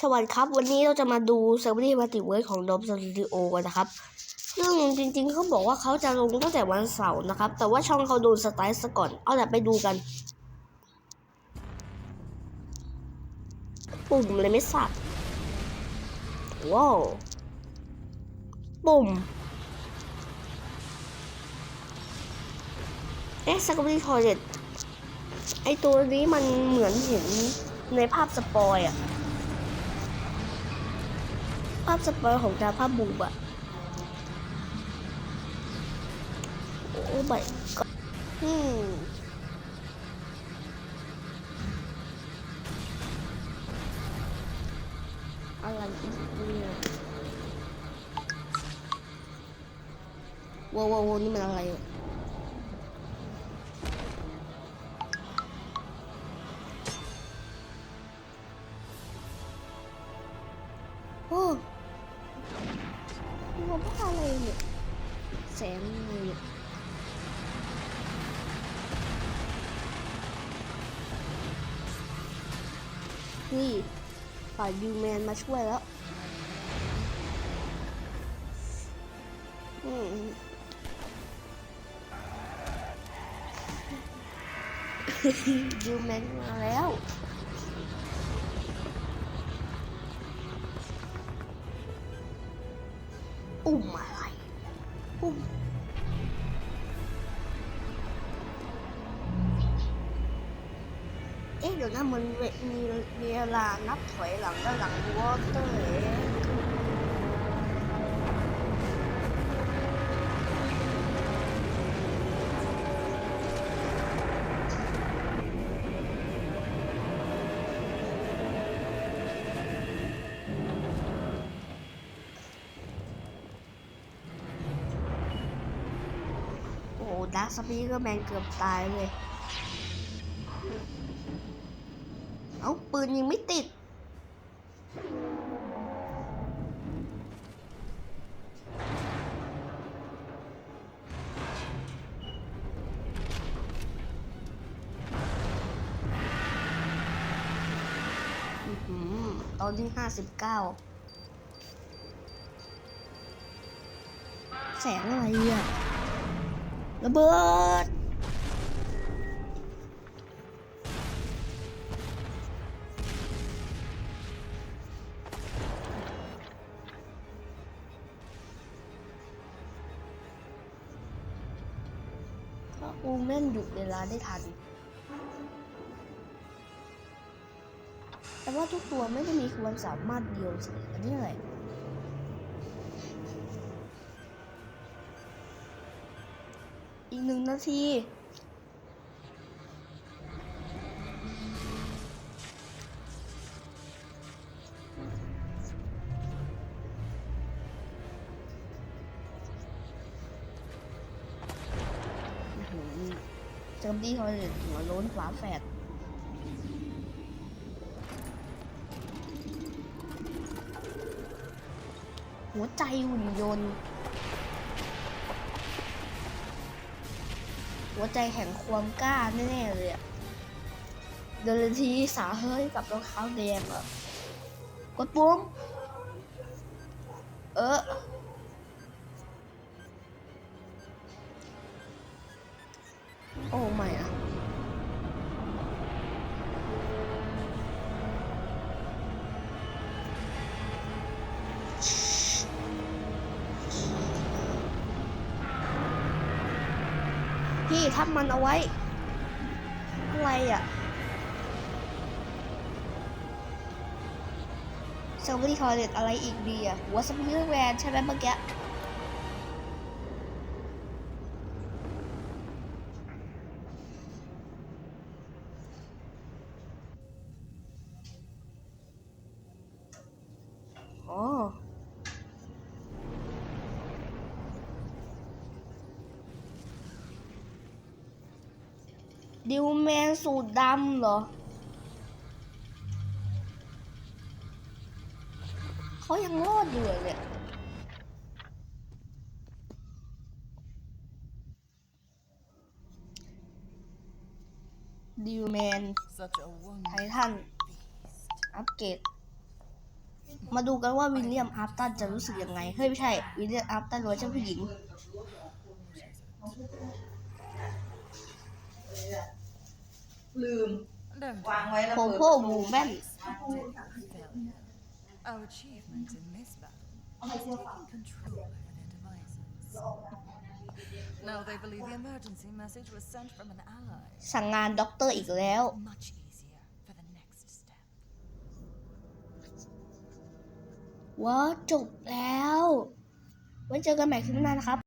สวัสดีครับ วันนี้เราจะมาดูเซอร์เวอร์มัลติเวิร์สของดอมสตูดิโอกันนะครับ ซึ่งจริงๆเขาบอกว่าเขาจะลงตั้งแต่วันเสาร์นะครับ แต่ว่าช่องเขาโดนสไตล์ซะก่อน เอาแต่ไปดูกัน ปุ่มเลยไม่สับว้าวปุ่มเอ๊ะสกอรี่ทอยเลตไอตัวนี้มันเหมือนเห็นในภาพสปอยอะ ภาพสปอยของดาวภาพบูบอะโอ้ใบก็อืมอะไรอีกเนี่ยว้าวว้าวนี่มันอะไรอะ แสงอะไรเนี่ยนี่ฝ่ายยูแมนมาช่วยแล้วอืมยูแมนมาแล้วอุ้มอะไรอุ้มา นับถอยหลังด้านหลังว ดาร์คสปีกเกอร์แมนเกือบตายเลย เอาปืนยังไม่ติดอื้อหือตอนที่ห้าสิบเก้าแสงอะไรอะ ระเบิดถ้าอูแม่นหยุดเวลาได้ทัน แต่ว่าทุกตัวไม่ได้มีความสามารถเดียวสิอันนี้อะ อีกหนึ่งนาที เจิมดีทอยเลตหัวล้นฝาแฝดหัวใจหุ่นยนต์ หัวใจแห่งความกล้าแน่ๆเลยอะเดินทีสาเฮ้ยกับรองเท้าแดงอะกดปุ่มเออ ทับมันเอาไว้ อะไรอะเซอร์วิสทอยเลตอะไรอีกดีอะหัวสปีกแวนใช่ไหมเมื่อกี้อ๋อ ดิวแมนสูตรดำเหรอ เขายังรอดอยู่เหรอเนี่ยดิวแมน Such a ไท wonderful ทัน อัปเกรดมาดูกันว่าวิลเลียมอาร์ตันจะรู้สึกยังไง เฮ้ย ไม่ใช่ วิลเลียมอาร์ตันเวอร์ชันผู้หญิง ลืม Don't วางไว้แล้วโพเปิดโพบูแมน failure. Our achievement in this battle is taking control over their devices. Now they believe the emergency message was sent from an ally. สั่งงานด็อกเตอร์อีกแล้ว Much easier for the next step. ว้าวจบแล้วไว้เจอกันใหม่คลิปหน้านะครับ